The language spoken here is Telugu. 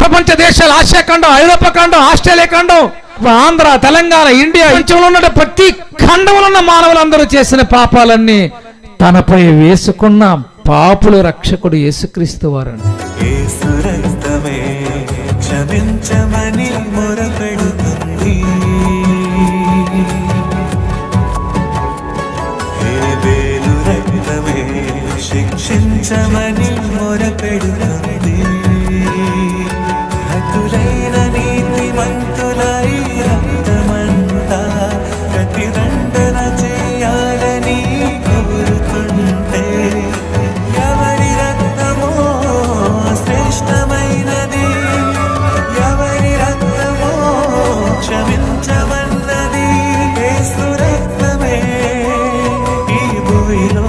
ప్రపంచ దేశాలు ఆసియా ఖండం ఐరోపా ఖండం ఆస్ట్రేలియా ఖండం ఆంధ్ర తెలంగాణ ఇండియా ప్రపంచంలో ఉన్న ప్రతి ఖండంలో ఉన్న మానవులందరూ చేసిన పాపాలన్నీ తనపై వేసుకున్న పాపుల రక్షకుడు యేసుక్రీస్తు వారని శిక్షించమని మొరపెడుతుంది. క్రీస్తు రక్తమే ఈ భూమిలో